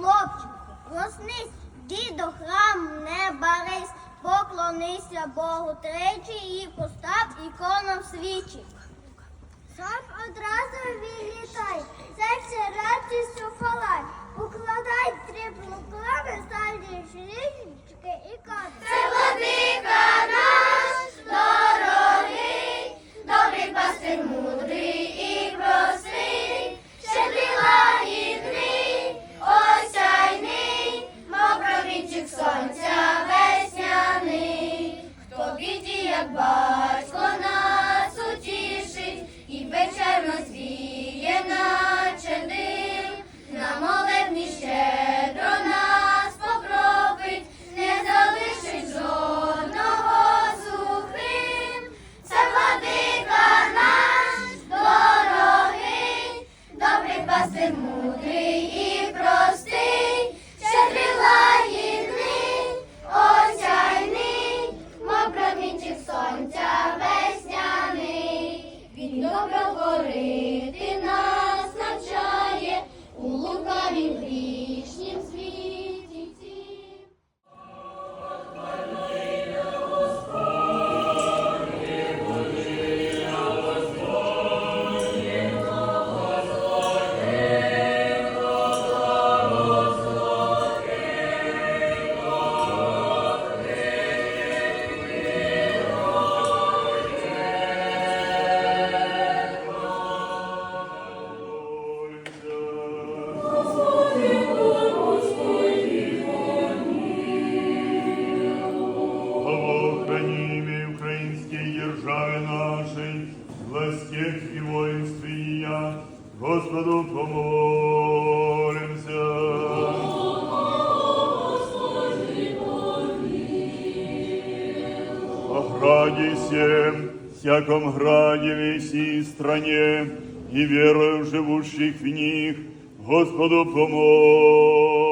хлопчику, проснись, дідо, храм не барись, поклонися Богу тричі і постав іконам свічі. Сам одразу він. Нашей, властях и воинстве Господу помолимся. О всем, всяком граде веси стране, и верою живущих в них, Господу помолимся.